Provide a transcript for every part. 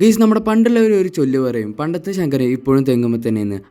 ഗീസ് നമ്മുടെ പണ്ടുള്ളവർ ഒരു ചൊല്ല് പറയും പണ്ടത്തെ ശങ്കര ഇപ്പോഴും തെങ്ങുമ്പോൾ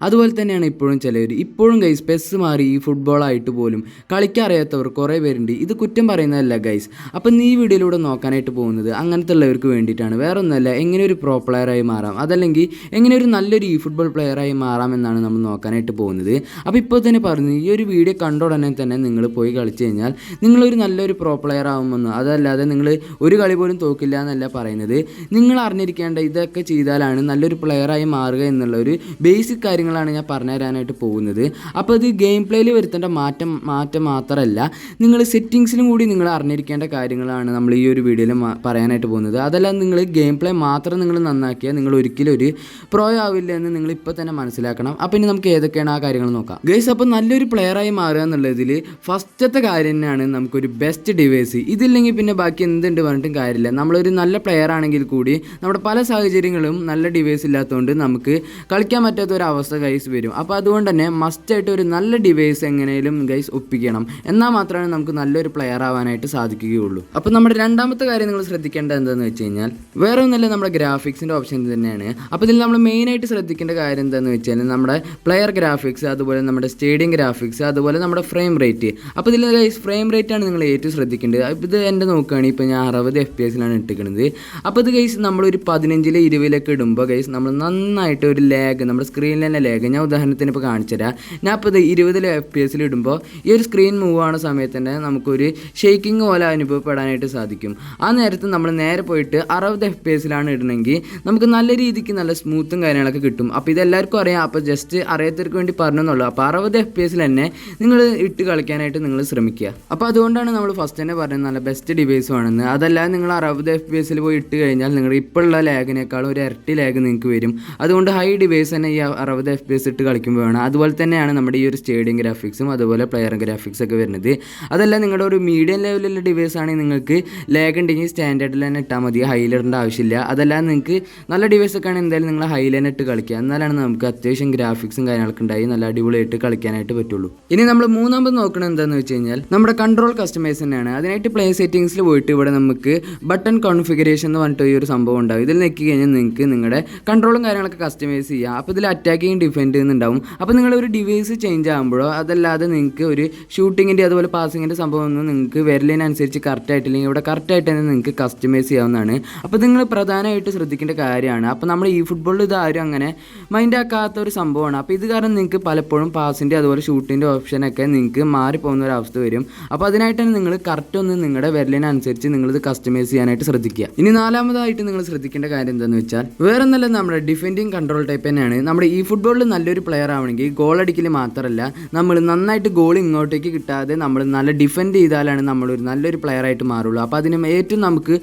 അതുപോലെ തന്നെയാണ് ഇപ്പോഴും ചിലവർ ഇപ്പോഴും ഗൈസ് പെസ് മാറി ഈ ഫുട്ബോളായിട്ട് പോലും കളിക്കാറിയാത്തവർ കുറേ പേരുണ്ട്. ഇത് കുറ്റം പറയുന്നതല്ല ഗൈസ് അപ്പം നീ വീഡിയോയിലൂടെ നോക്കാനായിട്ട് പോകുന്നത് അങ്ങനത്തെ ഉള്ളവർക്ക് വേണ്ടിയിട്ടാണ്. വേറെ എങ്ങനെ ഒരു പ്രോ പ്ലെയറായി മാറാം? അതല്ലെങ്കിൽ എങ്ങനെ ഒരു നല്ലൊരു ഈ ഫുട്ബോൾ പ്ലെയറായി മാറാം എന്നാണ് നമ്മൾ നോക്കാനായിട്ട് പോകുന്നത്. അപ്പോൾ ഇപ്പോൾ തന്നെ പറഞ്ഞു ഈ ഒരു വീഡിയോ കണ്ട ഉടനെ തന്നെ നിങ്ങൾ പോയി കളിച്ചു കഴിഞ്ഞാൽ നിങ്ങളൊരു നല്ലൊരു പ്രോ പ്ലെയർ ആവുമെന്ന്. അതല്ലാതെ നിങ്ങൾ ഒരു കളി പോലും തോക്കില്ല എന്നല്ല പറയുന്നത്. നിങ്ങൾ അറിഞ്ഞിരിക്കേണ്ട ഇതൊക്കെ ചെയ്താലാണ് നല്ലൊരു പ്ലെയറായി മാറുക എന്നുള്ള ഒരു ബേസിക് കാര്യങ്ങളാണ് ഞാൻ പറഞ്ഞു തരാനായിട്ട് പോകുന്നത്. അപ്പോൾ ഇത് ഗെയിം പ്ലേയിൽ വരുത്തേണ്ട മാറ്റം മാറ്റം മാത്രമല്ല നിങ്ങൾ സെറ്റിങ്സിലും കൂടി നിങ്ങൾ അറിഞ്ഞിരിക്കേണ്ട കാര്യങ്ങളാണ് നമ്മൾ ഈ ഒരു വീഡിയോയിൽ പറയാനായിട്ട് പോകുന്നത്. അതല്ല നിങ്ങൾ ഗെയിം പ്ലേ മാത്രം നിങ്ങൾ നന്നാക്കിയാൽ നിങ്ങൾ ഒരിക്കലും ഒരു പ്രോ ആവില്ല എന്ന് നിങ്ങൾ ഇപ്പോൾ തന്നെ മനസ്സിലാക്കണം. അപ്പോൾ ഇനി നമുക്ക് ഏതൊക്കെയാണ് ആ കാര്യങ്ങൾ നോക്കാം. ഗേസ് അപ്പോൾ നല്ലൊരു പ്ലെയറായി മാറുക എന്നുള്ളതിൽ ഫസ്റ്റത്തെ കാര്യം തന്നെയാണ് നമുക്കൊരു ബെസ്റ്റ് ഡിവൈസ് ഇതില്ലെങ്കിൽ പിന്നെ ബാക്കി എന്തുണ്ട് പറഞ്ഞിട്ടും കാര്യമില്ല. നമ്മളൊരു നല്ല പ്ലെയർ ആണെങ്കിൽ കൂടി നമ്മുടെ പല സാഹചര്യങ്ങളും നല്ല ഡിവൈസ് ഇല്ലാത്തതുകൊണ്ട് നമുക്ക് കളിക്കാൻ പറ്റാത്ത ഒരു അവസ്ഥ ഗൈസ് വരും. അപ്പോൾ അതുകൊണ്ട് തന്നെ മസ്റ്റായിട്ട് ഒരു നല്ല ഡിവൈസ് എങ്ങനെയും ഗൈസ് ഒപ്പിക്കണം. എന്നാൽ മാത്രമേ നമുക്ക് നല്ലൊരു പ്ലെയർ ആവാനായിട്ട് സാധിക്കുകയുള്ളൂ. അപ്പോൾ നമ്മുടെ രണ്ടാമത്തെ കാര്യം നിങ്ങൾ ശ്രദ്ധിക്കേണ്ടത് എന്താണെന്ന് വെച്ച് കഴിഞ്ഞാൽ വേറെ ഒന്നല്ല നമ്മുടെ ഗ്രാഫിക്സിന്റെ ഓപ്ഷൻ തന്നെയാണ്. അപ്പോൾ ഇതിൽ നമ്മൾ മെയിനായിട്ട് ശ്രദ്ധിക്കേണ്ട കാര്യം എന്താണെന്ന് വെച്ചാൽ നമ്മുടെ പ്ലെയർ ഗ്രാഫിക്സ് അതുപോലെ നമ്മുടെ സ്റ്റേഡിയം ഗ്രാഫിക്സ് അതുപോലെ നമ്മുടെ ഫ്രെയിം റേറ്റ് അപ്പോൾ ഇതിൽ ഗൈസ് ഫ്രെയിം റേറ്റ് ആണ് നിങ്ങൾ ഏറ്റവും ശ്രദ്ധിക്കേണ്ടത്. ഇത് എന്റെ നോക്കുകയാണെങ്കിൽ ഇപ്പോൾ ഞാൻ അറുപത് എഫ് പി എസിലാണ് ഇട്ടിരിക്കുന്നത്. അപ്പോൾ ഇത് ഗൈസ് നമ്മളൊരു പതിനഞ്ചിലെ ഇരുപതിലൊക്കെ ഇടുമ്പോൾ ഗൈസ് നമ്മൾ നന്നായിട്ട് ഒരു ലാഗ് നമ്മുടെ സ്ക്രീനിൽ തന്നെ ലാഗ് ഞാൻ ഉദാഹരണത്തിന് ഇപ്പോൾ കാണിച്ചു തരാം ഞാൻ ഇപ്പോൾ ഇത് ഇരുപതിൽ എഫ് പി എസിൽ ഇടുമ്പോൾ ഈ ഒരു സ്ക്രീൻ മൂവ് ആവുന്ന സമയത്ത് തന്നെ നമുക്കൊരു ഷെയ്ക്കിംഗ് പോലെ അനുഭവപ്പെടാനായിട്ട് സാധിക്കും. ആ നേരത്ത് നമ്മൾ നേരെ പോയിട്ട് അറുപത് എഫ് പി എസിലാണ് ഇടണമെങ്കിൽ നമുക്ക് നല്ല രീതിക്ക് നല്ല സ്മൂത്തും കാര്യങ്ങളൊക്കെ കിട്ടും. അപ്പോൾ ഇതെല്ലാവർക്കും അറിയാം. അപ്പോൾ ജസ്റ്റ് അറിയാത്തവർക്ക് വേണ്ടി പറഞ്ഞെന്നുള്ളൂ. അപ്പോൾ അറുപത് എഫ് പി എസിൽ തന്നെ നിങ്ങൾ ഇട്ട് കളിക്കാനായിട്ട് നിങ്ങൾ ശ്രമിക്കുക. അപ്പോൾ അതുകൊണ്ടാണ് നമ്മൾ ഫസ്റ്റ് തന്നെ പറഞ്ഞത് നല്ല ബെസ്റ്റ് ഡിവൈസും ആണെന്ന്. അതല്ലാതെ നിങ്ങൾ അറുപത് എഫ് പി എസിൽ പോയി ഇട്ട് കഴിഞ്ഞാൽ നിങ്ങൾ ഇപ്പോഴുള്ള ലാഗിനേക്കാളും ഒരു ഇരട്ടി ലാഗ് നിങ്ങൾക്ക് വരും. അതുകൊണ്ട് ഹൈ ഡിവൈസ് തന്നെ ഈ അറുപത് എഫ് പി എസ് ഇട്ട് കളിക്കുമ്പോൾ വേണം. അതുപോലെ തന്നെയാണ് നമ്മുടെ ഈ ഒരു സ്റ്റേഡിയം ഗ്രാഫിക്സും അതുപോലെ പ്ലെയർ ഗ്രാഫിക്സ് ഒക്കെ വരുന്നത്. അതല്ല നിങ്ങളുടെ ഒരു മീഡിയം ലെവലിലുള്ള ഡിവൈസ് ആണെങ്കിൽ നിങ്ങൾക്ക് ലാഗ് ഉണ്ടെങ്കിൽ സ്റ്റാൻഡേർഡിൽ തന്നെ ഇട്ടാൽ മതി. ഹൈലിടേണ്ട ആവശ്യമില്ല. അതല്ലാതെ നിങ്ങൾക്ക് നല്ല ഡിവൈസ് ഒക്കെ ആണെങ്കിൽ എന്തായാലും നിങ്ങൾ ഹൈ ലൈൻ ഇട്ട് കളിക്കുക. എന്നാലാണ് നമുക്ക് അത്യാവശ്യം ഗ്രാഫിക്സും കാര്യങ്ങളൊക്കെ ഉണ്ടായി നല്ല അടിപൊളിയായിട്ട് കളിക്കാനായിട്ട് പറ്റുള്ളൂ. ഇനി നമ്മൾ മൂന്നാമത് നോക്കുന്നത് എന്താണെന്ന് വെച്ച് കഴിഞ്ഞാൽ നമ്മുടെ കൺട്രോൾ കസ്റ്റമൈസ് തന്നെയാണ്. അതിനായിട്ട് പ്ലേ സെറ്റിംഗ്സിൽ പോയിട്ട് ഇവിടെ നമുക്ക് ബട്ടൺ കോൺഫിഗറേഷൻ എന്ന് പറഞ്ഞിട്ട് ഈ ഒരു സംഭവം ഉണ്ടാവും. ഇതിൽ ഞെക്കി കഴിഞ്ഞാൽ നിങ്ങൾക്ക് നിങ്ങളുടെ കൺട്രോളും കാര്യങ്ങളൊക്കെ കസ്റ്റമൈസ് ചെയ്യാം. അപ്പോൾ ഇതിൽ അറ്റാക്കിങ് ഡിഫെൻഡ് എന്നുണ്ടാവും അപ്പോൾ നിങ്ങൾ ഒരു ഡിവൈസ് ചേഞ്ച് ആകുമ്പോഴോ അതല്ലാതെ നിങ്ങൾക്ക് ഒരു ഷൂട്ടിങ്ങിന്റെ അതുപോലെ പാസിങ്ങിന്റെ സംഭവം ഒന്നും നിങ്ങൾക്ക് വിരലിനനുസരിച്ച് കറക്റ്റായിട്ട് ആയിട്ടില്ലെങ്കിൽ ഇവിടെ കറക്റ്റായിട്ട് തന്നെ നിങ്ങൾക്ക് കസ്റ്റമൈസ് ചെയ്യാവുന്നതാണ്. അപ്പോൾ നിങ്ങൾ പ്രധാനമായിട്ട് ശ്രദ്ധിക്കേണ്ട കാര്യമാണ്. അപ്പോൾ നമ്മൾ ഈ ഫുട്ബോളിൽ ഇത് ആരും അങ്ങനെ മൈൻഡ് ആക്കാത്ത ഒരു സംഭവമാണ്. അപ്പോൾ ഇത് കാരണം നിങ്ങൾക്ക് പലപ്പോഴും പാസിന്റെ അതുപോലെ ഷൂട്ടിന്റെ ഓപ്ഷനൊക്കെ നിങ്ങൾക്ക് മാറിപ്പോകുന്ന ഒരു അവസ്ഥ വരും. അപ്പോൾ അതിനായിട്ട് തന്നെ നിങ്ങൾ കറക്റ്റ് ഒന്ന് നിങ്ങളുടെ വിരലിനനുസരിച്ച് നിങ്ങളിത് കസ്റ്റമൈസ് ചെയ്യാനായിട്ട് ശ്രദ്ധിക്കുക. ഇനി നാലാമതായിട്ട് നിങ്ങൾ ശ്രദ്ധിക്കേണ്ട കാര്യം എന്താണെന്ന് വെച്ചാൽ വേറെ നല്ല നമ്മുടെ ഡിഫെൻഡിങ് കൺട്രോൾ ടൈപ്പ് തന്നെയാണ്. നമ്മുടെ ഈ ഫുട്ബോളിൽ നല്ലൊരു പ്ലെയർ ആവണമെങ്കിൽ ഗോൾ അടിക്കൽ മാത്രമല്ല നമ്മൾ നന്നായിട്ട് ഗോൾ ഇങ്ങോട്ടേക്ക് കിട്ടാതെ നമ്മൾ നല്ല ഡിഫെൻഡ് ചെയ്താലാണ് നമ്മളൊരു നല്ലൊരു പ്ലെയർ ആയിട്ട് മാറുള്ളൂ. അപ്പോൾ അതിന് ഏറ്റവും നമുക്ക്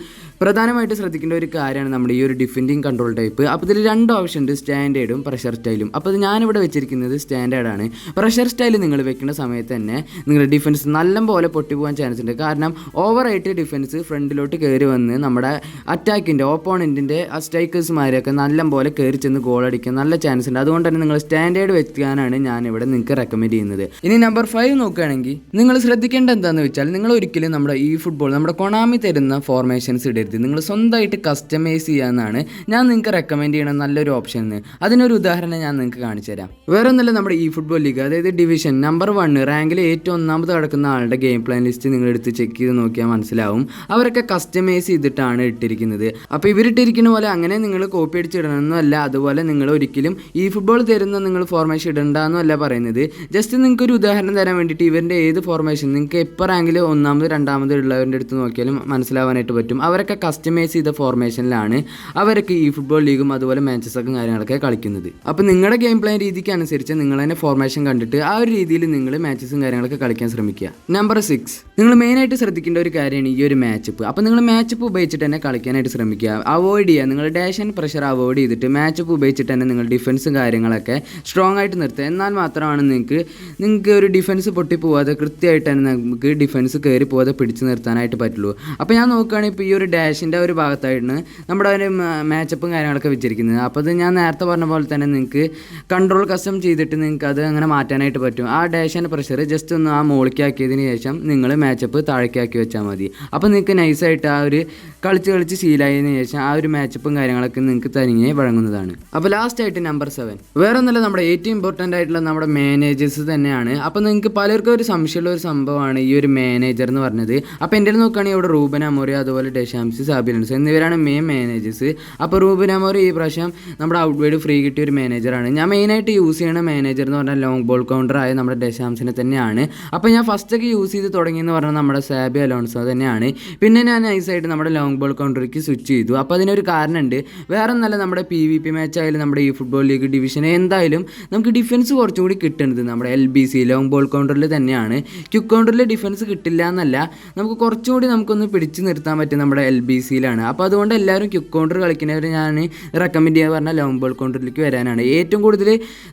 പ്രധാനമായിട്ട് ശ്രദ്ധിക്കേണ്ട ഒരു കാര്യമാണ് നമ്മുടെ ഈ ഒരു ഡിഫെൻഡിങ് കൺട്രോൾ ടൈപ്പ് അപ്പോൾ ഇതിൽ രണ്ട് ഓപ്ഷൻ ഉണ്ട് സ്റ്റാൻഡേർഡും പ്രഷർ സ്റ്റൈലും അപ്പോൾ ഇത് ഞാനിവിടെ വെച്ചിരിക്കുന്നത് സ്റ്റാൻഡേർഡാണ് പ്രഷർ സ്റ്റൈൽ നിങ്ങൾ വെക്കുന്ന സമയത്ത് തന്നെ നിങ്ങളുടെ ഡിഫൻസ് നല്ലപോലെ പൊട്ടിപ്പോകാൻ ചാൻസ് ഉണ്ട്. കാരണം ഓവറായിട്ട് ഡിഫൻസ് ഫ്രണ്ടിലോട്ട് കയറി വന്ന് നമ്മുടെ അറ്റാക്കിന്റെ ഓപ്പോണന്റിന്റെ ആ സ്ട്രൈക്കേഴ്സുമാരെയൊക്കെ നല്ല പോലെ കയറി ചെന്ന് ഗോൾ അടിക്കാൻ നല്ല ചാൻസ് ഉണ്ട്. അതുകൊണ്ട് തന്നെ നിങ്ങൾ സ്റ്റാൻഡേർഡ് വെക്കാനാണ് ഇവിടെ നിങ്ങൾക്ക് റെക്കമെൻഡ് ചെയ്യുന്നത്. ഇനി നമ്പർ ഫൈവ് നോക്കുകയാണെങ്കിൽ നിങ്ങൾ ശ്രദ്ധിക്കേണ്ട എന്താണെന്ന് വെച്ചാൽ നിങ്ങൾ ഒരിക്കലും നമ്മുടെ ഈ ഫുട്ബോൾ നമ്മുടെ കൊണാമി തരുന്ന ഫോർമേഷൻസ് ഇടരുത്. നിങ്ങൾ സ്വന്തമായിട്ട് കസ്റ്റമൈസ് ചെയ്യാമെന്നാണ് ഞാൻ നിങ്ങൾക്ക് റെക്കമെൻഡ് ചെയ്യണ നല്ലൊരു ഓപ്ഷൻ അതിനൊരു ഉദാഹരണം ഞാൻ നിങ്ങൾക്ക് കാണിച്ചു തരാം. വേറെ ഒന്നല്ല നമ്മുടെ ഈ ഫുട്ബോൾ ലീഗ് അതായത് ഡിവിഷൻ നമ്പർ വൺ റാങ്കിൽ ഏറ്റവും ഒന്നാമത് കിടക്കുന്ന ആളുടെ ഗെയിം പ്ലാൻ ലിസ്റ്റ് നിങ്ങൾ എടുത്ത് ചെക്ക് ചെയ്ത് നോക്കിയാൽ മനസ്സിലാവും. അവരൊക്കെ കസ്റ്റമൈസ് ചെയ്തിട്ടാണ് ഇട്ടിരിക്കുന്നത്. അപ്പോൾ ഇവരിട്ടിരിക്കുന്ന പോലെ അങ്ങനെ നിങ്ങൾ കോപ്പി അടിച്ചിടണമെന്നല്ല അതുപോലെ നിങ്ങൾ ഒരിക്കലും ഈ ഫുട്ബോൾ തരുന്ന നിങ്ങൾ ഫോർമേഷൻ ഇടണ്ടെന്നല്ല പറയുന്നത്. ജസ്റ്റ് നിങ്ങൾക്ക് ഒരു ഉദാഹരണം തരാൻ വേണ്ടിയിട്ട് ഇവരുടെ ഏത് ഫോർമേഷൻ നിങ്ങൾക്ക് എപ്പോൾ റാങ്കിൽ ഒന്നാമത് രണ്ടാമത് ഉള്ളവരുടെ അടുത്ത് നോക്കിയാലും മനസ്സിലാവാനായിട്ട് പറ്റും. അവരൊക്കെ കസ്റ്റമൈസ് ചെയ്ത ഫോർമേഷനിലാണ് അവരൊക്കെ ഈ ഫുട്ബോൾ ലീഗും അതുപോലെ മാച്ചസൊക്കെ കാര്യങ്ങളൊക്കെ കളിക്കുന്നത്. അപ്പോൾ നിങ്ങളുടെ ഗെയിം പ്ലാൻ രീതിക്ക് അനുസരിച്ച് നിങ്ങൾ തന്നെ ഫോർമേഷൻ കണ്ടിട്ട് ആ ഒരു രീതിയിൽ നിങ്ങൾ മാച്ചസും കാര്യങ്ങളൊക്കെ കളിക്കാൻ ശ്രമിക്കുക. നമ്പർ സിക്സ് നിങ്ങൾ മെയിനായിട്ട് ശ്രദ്ധിക്കേണ്ട ഒരു കാര്യമാണ് ഈ ഒരു മാച്ചപ്പ് അപ്പോൾ നിങ്ങൾ മാച്ചപ്പ് ഉപയോഗിച്ചിട്ട് തന്നെ കളിക്കാനായിട്ട് ശ്രമിക്കുക. അവോയ്ഡ് ചെയ്യുക നിങ്ങൾ ഡാഷ് ആൻഡ് പ്രഷർ അവോയ്ഡ് ചെയ്തിട്ട് മാച്ച് അപ്പ് ഉപയോഗിച്ചിട്ട് തന്നെ നിങ്ങൾ ഡിഫൻസും കാര്യങ്ങളൊക്കെ സ്ട്രോങ് ആയിട്ട് നിർത്തുക. എന്നാൽ മാത്രമാണ് നിങ്ങൾക്ക് നിങ്ങൾക്ക് ഒരു ഡിഫൻസ് പൊട്ടി പോവാതെ കൃത്യമായിട്ട് തന്നെ നമുക്ക് ഡിഫൻസ് കയറി പോവാതെ പിടിച്ചു നിർത്താനായിട്ട് പറ്റുള്ളൂ. അപ്പോൾ ഞാൻ നോക്കുകയാണെങ്കിൽ ഇപ്പോൾ ഈ ഒരു ഡാഷിന്റെ ഒരു ഭാഗത്തായിട്ടാണ് നമ്മുടെ ഒരു മാച്ചപ്പും കാര്യങ്ങളൊക്കെ വെച്ചിരിക്കുന്നത്. അപ്പോൾ അത് ഞാൻ നേരത്തെ പറഞ്ഞ പോലെ തന്നെ നിങ്ങൾക്ക് കൺട്രോൾ കസ്റ്റം ചെയ്തിട്ട് നിങ്ങൾക്ക് അത് അങ്ങനെ മാറ്റാനായിട്ട് പറ്റും. ആ ഡാഷ് ആൻഡ് പ്രഷർ ജസ്റ്റ് ഒന്ന് ആ മോളിക്കാക്കിയതിന് ശേഷം നിങ്ങൾ മാച്ചപ്പ് താഴേക്കാക്കി വെച്ചാൽ മതി. അപ്പോൾ നിങ്ങൾക്ക് നൈസായിട്ട് ആ ഒരു കളിച്ച് കളിച്ച് ശീലായതിനു ശേഷം ആ ഒരു മാച്ചപ്പും കാര്യങ്ങളൊക്കെ നിങ്ങൾക്ക് തനിയെ വഴങ്ങുന്നതാണ്. അപ്പോൾ ലാസ്റ്റ് ആയിട്ട് നമ്പർ സെവൻ വേറെ ഒന്നല്ല നമ്മുടെ ഏറ്റവും ഇമ്പോർട്ടന്റ് ആയിട്ടുള്ള നമ്മുടെ മാനേജേഴ്സ് തന്നെയാണ്. അപ്പോൾ നിങ്ങൾക്ക് പലർക്കും ഒരു സംശയമുള്ള ഒരു സംഭവമാണ് ഈ ഒരു മാനേജർ എന്ന് പറഞ്ഞത്. അപ്പോൾ എന്റെ നോക്കുകയാണെങ്കിൽ ഇവിടെ റൂബൻ അമോറി അതുപോലെ ഡെഷാംസ് സാബിലൻസ് എന്നിവരാണ് മെയിൻ മാനേജേഴ്സ് അപ്പോൾ റൂബൻ അമോറി ഈ പ്രാവശ്യം നമ്മുടെ ഔട്ട്വേഡ് ഫ്രീ കിട്ടിയ ഒരു മാനേജറാണ് ഞാൻ മെയിനായിട്ട് യൂസ് ചെയ്യുന്ന മാനേജർ എന്ന് പറഞ്ഞാൽ ലോങ് ബോൾ കൗണ്ടർ ആയ നമ്മുടെ ഡെഷാംസിനെ തന്നെയാണ്. അപ്പോൾ ഞാൻ ഫസ്റ്റൊക്കെ യൂസ് ചെയ്ത് തുടങ്ങിയെന്ന് പറഞ്ഞാൽ നമ്മുടെ സാബി അലോൺസോ തന്നെയാണ്. പിന്നെ ഞാൻ നൈസായിട്ട് നമ്മുടെ ലോങ് ബോൾ കൗണ്ടറിലേക്ക് സ്വിച്ച് ചെയ്തു. അപ്പോൾ അതിനൊരു കാരണമുണ്ട് വേറെ ഒന്നല്ല നമ്മുടെ പി വി പി മാച്ച് ആയാലും നമ്മുടെ ഈ ഫുട്ബോൾ ലീഗ് ഡിവിഷൻ എന്തായാലും നമുക്ക് ഡിഫൻസ് കുറച്ചും കൂടി കിട്ടുന്നത് നമ്മുടെ L B C long ball കൗണ്ടറിൽ തന്നെയാണ്. ക്യുക്ക് കൗണ്ടറിൽ ഡിഫൻസ് കിട്ടില്ല എന്നല്ല നമുക്ക് കുറച്ചും കൂടി നമുക്കൊന്ന് പിടിച്ചു നിർത്താൻ പറ്റും നമ്മുടെ എൽ ബി സിയിലാണ് അപ്പോൾ അതുകൊണ്ട് എല്ലാവരും ക്യുക്ക് കൗണ്ടർ കളിക്കുന്നവർ ഞാൻ റെക്കമെൻഡ് ചെയ്യാൻ പറഞ്ഞാൽ ലോങ് ബോൾ കൗണ്ടറിലേക്ക് വരാനാണ്. ഏറ്റവും കൂടുതൽ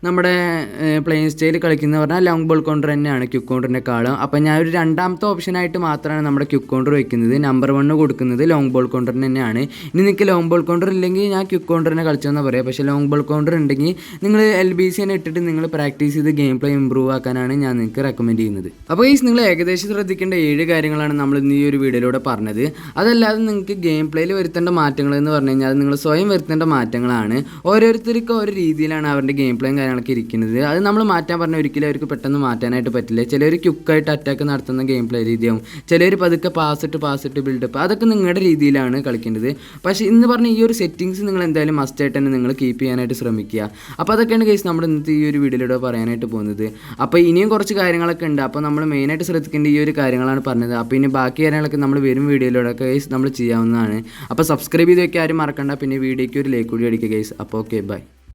നമ്മുടെ പ്ലേയിങ് സ്റ്റൈൽ കളിക്കുന്ന പറഞ്ഞാൽ ലോങ് ബോൾ കൗണ്ടർ തന്നെയാണ് ക്യുക്ക് കൗണ്ടറിനെക്കാളും അപ്പോൾ ഞാൻ ഒരു രണ്ടാമത്തെ ഓപ്ഷനായിട്ട് മാത്രമാണ് നമ്മുടെ ക്യുക്ക് കൗണ്ടർ വയ്ക്കുന്നത് നമ്പർ വണ്ണ് കൊടുക്കുന്നത് ലോങ് ബോൾ കൗണ്ടറിന് തന്നെയാണ്. ഇനി നിങ്ങൾക്ക് ലോങ് ബോൾ കൗണ്ടർ ഇല്ലെങ്കിൽ ഞാൻ ക്യുക്ക് കൗണ്ടറിനെ കളിച്ചെന്ന് പറയാം. പക്ഷേ ലോങ് ബോൾ കൗണ്ടർ ഉണ്ടെങ്കിൽ നിങ്ങൾ എൽ ബി സി ഇട്ടിട്ട് നിങ്ങൾ പ്രാക്ടീസ് ചെയ്ത് ഗെയിം പ്ലേ ഇമ്പ്രൂവ് ആക്കാനാണ് ഞാൻ നിങ്ങൾക്ക് റെക്കമെൻഡ് ചെയ്യുന്നത്. അപ്പോൾ ഈ നിങ്ങൾ ഏകദേശം ശ്രദ്ധിക്കേണ്ട ഏഴ് കാര്യങ്ങളാണ് നമ്മൾ ഇന്ന് ഈ ഒരു വീഡിയോയിലൂടെ പറഞ്ഞത്. അതല്ലാതെ നിങ്ങൾക്ക് ഗെയിം പ്ലേയിൽ വരുത്തേണ്ട മാറ്റങ്ങൾ എന്ന് പറഞ്ഞു കഴിഞ്ഞാൽ നിങ്ങൾ സ്വയം വരുത്തേണ്ട മാറ്റങ്ങളാണ്. ഓരോരുത്തർക്കും ഓരോ രീതിയിലാണ് അവരുടെ ഗെയിം പ്ലേയും കാര്യങ്ങളൊക്കെ ഇരിക്കുന്നത്. അത് നമ്മൾ മാറ്റാൻ പറഞ്ഞാൽ ഒരിക്കലും അവർക്ക് പെട്ടെന്ന് മാറ്റാനായിട്ട് പറ്റില്ല. ചിലർ ക്യുക്കായിട്ട് അറ്റാക്ക് നടത്തുന്ന ഗെയിം പ്ലേ രീതിയാവും. ചിലർ പതുക്കെ പാസ് ഇട്ട് പാസ് ഇട്ട് ബിൽഡപ്പ് അതൊക്കെ നിങ്ങളുടെ രീതിയിലാണ് കളിക്കേണ്ടത്. പക്ഷേ ഇന്ന് പറഞ്ഞ ഈ ഒരു സെറ്റിങ്സ് നിങ്ങൾ എന്തായാലും മസ്റ്റായിട്ട് തന്നെ നിങ്ങൾ കീപ്പ് ചെയ്യാനായിട്ട് ശ്രമിക്കുക. അപ്പോൾ അതൊക്കെയാണ് കേസ് നമ്മൾ ഇന്നത്തെ ഈ ഒരു വീഡിയോയിലൂടെ പറയാനായിട്ട് പോകുന്നത്. അപ്പോൾ ഇനിയും കുറച്ച് കാര്യങ്ങളൊക്കെ ഉണ്ട്. അപ്പോൾ നമ്മൾ മെയിനായിട്ട് ശ്രദ്ധിക്കേണ്ട ഈ ഒരു കാര്യങ്ങളാണ് പറഞ്ഞത്. അപ്പോൾ ഇനി ബാക്കി കാര്യങ്ങളൊക്കെ നമ്മൾ വരും വീഡിയോയിലൂടെ കേസ് നമ്മൾ ചെയ്യാവുന്നതാണ്. അപ്പോൾ സബ്സ്ക്രൈബ് ചെയ്ത് ആരും മറക്കണ്ട. പിന്നെ വീഡിയോയ്ക്ക് ഒരു ലൈക്ക് കൂടി അടിക്കുക കേസ് അപ്പോൾ ഓക്കെ ബൈ